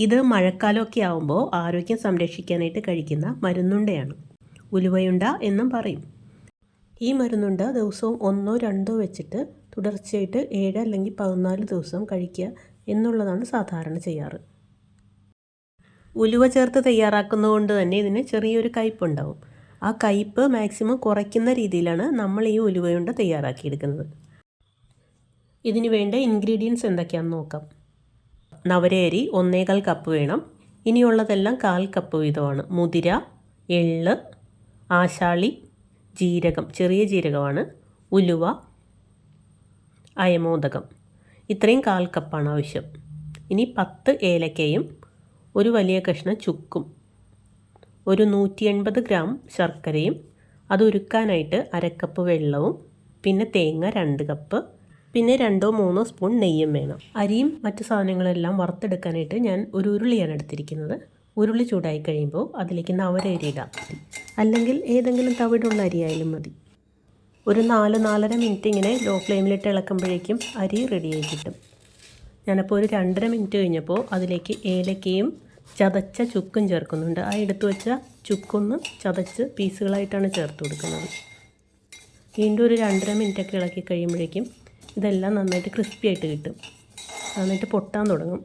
ഇത് മഴക്കാലമൊക്കെ ആവുമ്പോൾ ആരോഗ്യം സംരക്ഷിക്കാനായിട്ട് കഴിക്കുന്ന മരുന്നുണ്ടയാണ്. ഉലുവയുണ്ട എന്നും പറയും. ഈ മരുന്നുണ്ട ദിവസവും ഒന്നോ രണ്ടോ വെച്ചിട്ട് തുടർച്ചയായിട്ട് ഏഴ് അല്ലെങ്കിൽ പതിനാല് ദിവസം കഴിക്കുക എന്നുള്ളതാണ് സാധാരണ ചെയ്യാറ്. ഉലുവ ചേർത്ത് തയ്യാറാക്കുന്നതുകൊണ്ട് തന്നെ ഇതിന് ചെറിയൊരു കയ്പുണ്ടാവും. ആ കയ്പ് മാക്സിമം കുറയ്ക്കുന്ന രീതിയിലാണ് നമ്മൾ ഈ ഉലുവയുണ്ട തയ്യാറാക്കിയെടുക്കുന്നത്. ഇതിന് വേണ്ട ഇൻഗ്രീഡിയൻസ് എന്തൊക്കെയാണെന്ന് നോക്കാം. നവരയരി ഒന്നേകാൽ കപ്പ് വേണം. ഇനിയുള്ളതെല്ലാം കാൽ കപ്പ് വീതമാണ്. മുതിര എള്ള് ആശാളി ജീരകം ചെറിയ ജീരകമാണ്. ഉലുവ അയമോദകം. ഇത്രയും കാൽ കപ്പാണ് ആവശ്യം. ഇനി പത്ത് ഏലക്കയും ഒരു വലിയ കഷ്ണം ചുക്കും ഒരു നൂറ്റി എൺപത് ഗ്രാം ശർക്കരയും അത് ഉരുക്കാനായിട്ട് അരക്കപ്പ് വെള്ളവും പിന്നെ തേങ്ങ രണ്ട് കപ്പ് പിന്നെ രണ്ടോ മൂന്നോ സ്പൂൺ നെയ്യും വേണം. അരിയും മറ്റു സാധനങ്ങളെല്ലാം വറുത്തെടുക്കാനായിട്ട് ഞാൻ ഒരു ഉരുളിയാണ് എടുത്തിരിക്കുന്നത്. ഉരുളി ചൂടായി കഴിയുമ്പോൾ അതിലേക്ക് നവരരി ഇടാം അല്ലെങ്കിൽ ഏതെങ്കിലും തവിടുള്ള അരിയായാലും മതി. ഒരു നാല് നാലര മിനിറ്റ് ഇങ്ങനെ ലോ ഫ്ലെയിമിലിട്ട് ഇളക്കുമ്പോഴേക്കും അരി റെഡിയായി കിട്ടും. ഞാനപ്പോൾ ഒരു രണ്ടര മിനിറ്റ് കഴിഞ്ഞപ്പോൾ അതിലേക്ക് ഏലക്കയും ചതച്ച ചുക്കും ചേർക്കുന്നുണ്ട്. ആ എടുത്തു വെച്ച ചുക്കൊന്ന് ചതച്ച് പീസുകളായിട്ടാണ് ചേർത്ത് കൊടുക്കുന്നത്. വീണ്ടും ഒരു രണ്ടര മിനിറ്റൊക്കെ ഇളക്കി കഴിയുമ്പോഴേക്കും ഇതെല്ലാം നന്നായിട്ട് ക്രിസ്പി ആയിട്ട് കിട്ടും. നന്നായിട്ട് പൊട്ടാൻ തുടങ്ങും.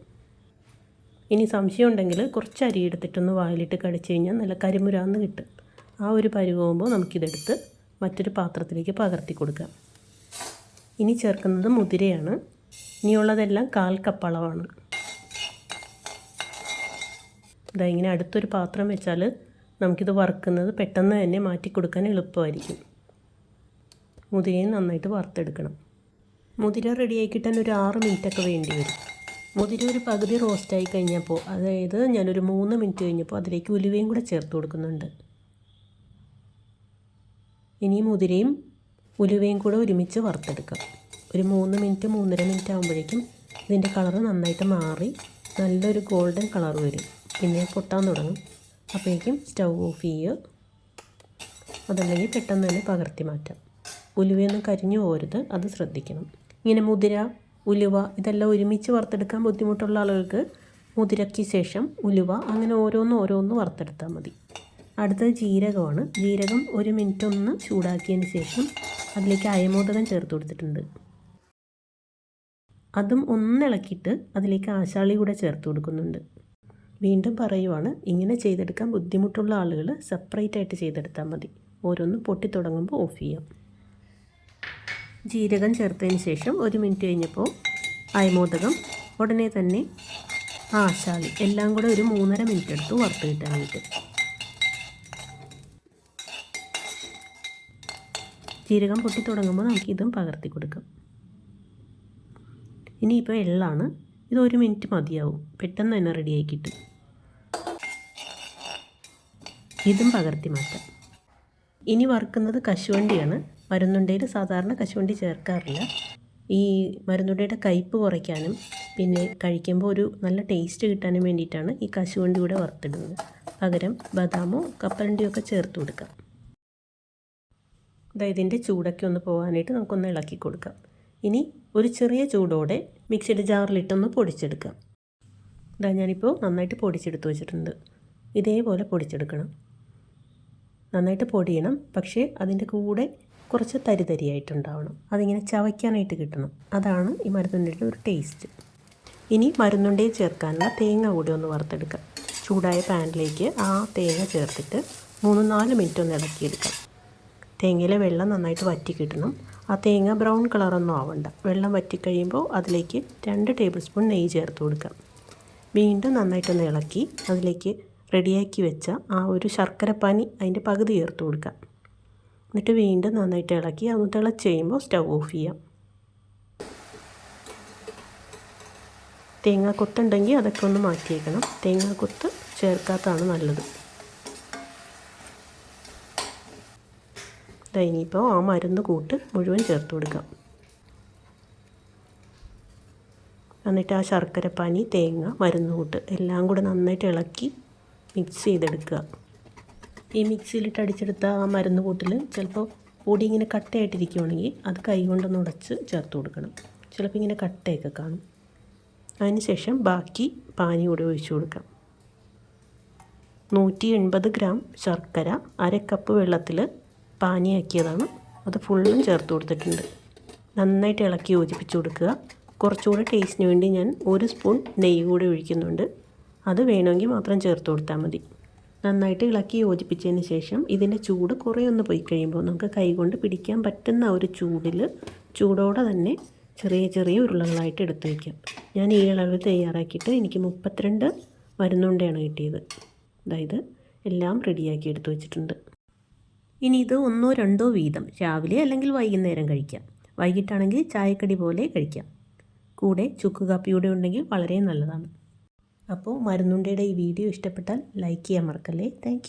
ഇനി സംശയം ഉണ്ടെങ്കിൽ കുറച്ച് അരി എടുത്തിട്ടൊന്ന് വായിലിട്ട് കടിച്ചു കഴിഞ്ഞാൽ നല്ല കരിമുരാന്ന് കിട്ടും. ആ ഒരു പരുവാകുമ്പോൾ നമുക്കിതെടുത്ത് മറ്റൊരു പാത്രത്തിലേക്ക് പകർത്തി കൊടുക്കാം. ഇനി ചേർക്കുന്നത് മുതിരയാണ്. ഇനിയുള്ളതെല്ലാം കാൽ കപ്പ് അളവാണ്. ഇതാ ഇങ്ങനെ അടുത്തൊരു പാത്രം വെച്ചാൽ നമുക്കിത് വറുക്കുന്നത് പെട്ടെന്ന് തന്നെ മാറ്റി കൊടുക്കാൻ എളുപ്പമായിരിക്കും. മുതിരയും നന്നായിട്ട് വറുത്തെടുക്കണം. മുതിര റെഡിയായി കിട്ടാൻ ഒരു ആറ് മിനിറ്റൊക്കെ വേണ്ടി വരും. മുതിര ഒരു പകുതി റോസ്റ്റായി കഴിഞ്ഞപ്പോൾ അതായത് ഞാനൊരു മൂന്ന് മിനിറ്റ് കഴിഞ്ഞപ്പോൾ അതിലേക്ക് ഉലുവയും കൂടെ ചേർത്ത് കൊടുക്കുന്നുണ്ട്. ഇനി മുതിരയും ഉലുവയും കൂടെ ഒരുമിച്ച് വറുത്തെടുക്കാം. ഒരു മൂന്ന് മിനിറ്റ് മൂന്നര മിനിറ്റ് ആകുമ്പോഴേക്കും ഇതിന്റെ കളർ നന്നായിട്ട് മാറി നല്ലൊരു ഗോൾഡൻ കളർ വരും. പിന്നെ പൊട്ടാൻ തുടങ്ങും. അപ്പോഴേക്കും സ്റ്റൗ ഓഫ് ചെയ്യുക അതല്ലെങ്കിൽ പെട്ടെന്ന് തന്നെ പകർത്തി മാറ്റാം. ഉലുവയൊന്നും കരിഞ്ഞു പോരുത് അത് ശ്രദ്ധിക്കണം. ഇങ്ങനെ മുതിര ഉലുവ ഇതെല്ലാം ഒരുമിച്ച് വറുത്തെടുക്കാൻ ബുദ്ധിമുട്ടുള്ള ആളുകൾക്ക് മുതിരയ്ക്ക് ശേഷം ഉലുവ അങ്ങനെ ഓരോന്ന് ഓരോന്ന് വറുത്തെടുത്താൽ മതി. അടുത്തത് ജീരകമാണ്. ജീരകം ഒരു മിനിറ്റ് ഒന്ന് ചൂടാക്കിയതിന് ശേഷം അതിലേക്ക് അയമോദകം ചേർത്ത് കൊടുത്തിട്ടുണ്ട്. അതും ഒന്നിളക്കിയിട്ട് അതിലേക്ക് ആശാളി കൂടെ ചേർത്ത് കൊടുക്കുന്നുണ്ട്. വീണ്ടും പറയുവാണ് ഇങ്ങനെ ചെയ്തെടുക്കാൻ ബുദ്ധിമുട്ടുള്ള ആളുകൾ സെപ്പറേറ്റ് ആയിട്ട് ചെയ്തെടുത്താൽ മതി. ഓരോന്ന് പൊട്ടി തുടങ്ങുമ്പോൾ ഓഫ് ചെയ്യാം. ജീരകം ചേർത്തതിന് ശേഷം ഒരു മിനിറ്റ് കഴിഞ്ഞപ്പോൾ അയമോദകം ഉടനെ തന്നെ ആശാളി എല്ലാം കൂടെ ഒരു മൂന്നര മിനിറ്റ് എടുത്തു വറുത്ത് കിട്ടാനായിട്ട് ജീരകം പൊട്ടി തുടങ്ങുമ്പോൾ നമുക്ക് ഇതും പകർത്തി കൊടുക്കാം. ഇനിയിപ്പോൾ എള്ളാണ്. ഇത് ഒരു മിനിറ്റ് മതിയാവും. പെട്ടെന്ന് തന്നെ റെഡിയായി കിട്ടും. ഇതും പകർത്തി മാറ്റാം. ഇനി വറുക്കുന്നത് കശുവണ്ടിയാണ്. മരുന്നുണ്ടയിൽ സാധാരണ കശുവണ്ടി ചേർക്കാറില്ല. ഈ മരുന്നുണ്ടയുടെ കയ്പ്പ് കുറയ്ക്കാനും പിന്നെ കഴിക്കുമ്പോൾ ഒരു നല്ല ടേസ്റ്റ് കിട്ടാനും വേണ്ടിയിട്ടാണ് ഈ കശുവണ്ടി കൂടെ വറുത്തിടുന്നത്. പകരം ബദാമോ കപ്പലണ്ടിയോ ഒക്കെ ചേർത്ത് കൊടുക്കാം. അതായത് ഇതിന്റെ ചൂടൊക്കെ ഒന്ന് പോകാനായിട്ട് നമുക്കൊന്ന് ഇളക്കി കൊടുക്കാം. ഇനി ഒരു ചെറിയ ചൂടോടെ മിക്സിയുടെ ജാറിലിട്ടൊന്ന് പൊടിച്ചെടുക്കാം. ഇതാ ഞാനിപ്പോൾ നന്നായിട്ട് പൊടിച്ചെടുത്ത് വെച്ചിട്ടുണ്ട്. ഇതേപോലെ പൊടിച്ചെടുക്കണം. നന്നായിട്ട് പൊടിയണം. പക്ഷേ അതിന്റെ കൂടെ കുറച്ച് തരിതരിയായിട്ടുണ്ടാവണം. അതിങ്ങനെ ചവയ്ക്കാനായിട്ട് കിട്ടണം. അതാണ് ഈ മരുന്നുണ്ടയുടെ ഒരു ടേസ്റ്റ്. ഇനി മരുന്നുണ്ടേ ചേർക്കാനുള്ള തേങ്ങ കൂടി ഒന്ന് വറുത്തെടുക്കാം. ചൂടായ പാനിലേക്ക് ആ തേങ്ങ ചേർത്തിട്ട് മൂന്ന് നാല് മിനിറ്റ് ഒന്ന് ഇളക്കിയെടുക്കാം. തേങ്ങയിലെ വെള്ളം നന്നായിട്ട് വറ്റി കിട്ടണം. ആ തേങ്ങ ബ്രൗൺ കളറൊന്നും ആവണ്ട. വെള്ളം വറ്റിക്കഴിയുമ്പോൾ അതിലേക്ക് രണ്ട് ടേബിൾ സ്പൂൺ നെയ്യ് ചേർത്ത് കൊടുക്കാം. വീണ്ടും നന്നായിട്ടൊന്ന് ഇളക്കി അതിലേക്ക് റെഡിയാക്കി വെച്ച ആ ഒരു ശർക്കരപ്പാനി അതിന്റെ പകുതി ചേർത്ത് കൊടുക്കാം. എന്നിട്ട് വീണ്ടും നന്നായിട്ട് ഇളക്കി അത് തിളച്ച് കഴിയുമ്പോൾ സ്റ്റൗ ഓഫ് ചെയ്യാം. തേങ്ങാക്കൊത്തുണ്ടെങ്കിൽ അതൊക്കെ ഒന്ന് മാറ്റിയേക്കണം. തേങ്ങാക്കൊത്ത് ചേർക്കാത്തതാണ് നല്ലത്. ഇനിയിപ്പോൾ ആ മരുന്ന് കൂട്ട് മുഴുവൻ ചേർത്ത് കൊടുക്കാം. എന്നിട്ട് ആ ശർക്കരപ്പാനി തേങ്ങ മരുന്ന് കൂട്ട് എല്ലാം കൂടെ നന്നായിട്ട് ഇളക്കി മിക്സ് ചെയ്തെടുക്കുക. ഈ മിക്സിയിലിട്ട് അടിച്ചെടുത്ത ആ മരുന്ന് കൂട്ടിൽ ചിലപ്പോൾ പൊടി ഇങ്ങനെ കട്ടയായിട്ടിരിക്കുവാണെങ്കിൽ അത് കൈ കൊണ്ടൊന്ന് ഉടച്ച് ചേർത്ത് കൊടുക്കണം. ചിലപ്പോൾ ഇങ്ങനെ കട്ടയൊക്കെ കാണും. അതിനുശേഷം ബാക്കി പാനി കൂടി ഒഴിച്ചു കൊടുക്കാം. നൂറ്റി എൺപത് ഗ്രാം ശർക്കര അര കപ്പ് വെള്ളത്തിൽ പാനിയാക്കിയതാണ്. അത് ഫുള്ളും ചേർത്ത് കൊടുത്തിട്ടുണ്ട്. നന്നായിട്ട് ഇളക്കി യോജിപ്പിച്ച് കൊടുക്കുക. കുറച്ചുകൂടെ ടേസ്റ്റിന് വേണ്ടി ഞാൻ ഒരു സ്പൂൺ നെയ്യ് കൂടി ഒഴിക്കുന്നുണ്ട്. അത് വേണമെങ്കിൽ മാത്രം ചേർത്ത് കൊടുത്താൽ മതി. നന്നായിട്ട് ഇളക്കി യോജിപ്പിച്ചതിന് ശേഷം ഇതിന്റെ ചൂട് കുറേ ഒന്ന് പോയി കഴിയുമ്പോൾ നമുക്ക് കൈകൊണ്ട് പിടിക്കാൻ പറ്റുന്ന ഒരു ചൂടിൽ ചൂടോടെ തന്നെ ചെറിയ ചെറിയ ഉരുളകളായിട്ട് എടുത്തു വയ്ക്കാം. ഞാൻ ഈ അളവ് തയ്യാറാക്കിയിട്ട് എനിക്ക് മുപ്പത്തിരണ്ട് വരുന്നുണ്ടാണ് കിട്ടിയത്. അതായത് എല്ലാം റെഡിയാക്കി എടുത്തു വെച്ചിട്ടുണ്ട്. ഇനി ഇത് ഒന്നോ രണ്ടോ വീതം രാവിലെ അല്ലെങ്കിൽ വൈകുന്നേരം കഴിക്കാം. വൈകിട്ടാണെങ്കിൽ ചായക്കടി പോലെ കഴിക്കാം. കൂടെ ചുക്ക് കാപ്പിയൂടെ ഉണ്ടെങ്കിൽ വളരെ നല്ലതാണ്. അപ്പോൾ മരുന്നുണ്ടയുടെ ഈ വീഡിയോ ഇഷ്ടപ്പെട്ടാൽ ലൈക്ക് ചെയ്യാൻ മറക്കല്ലേ? താങ്ക്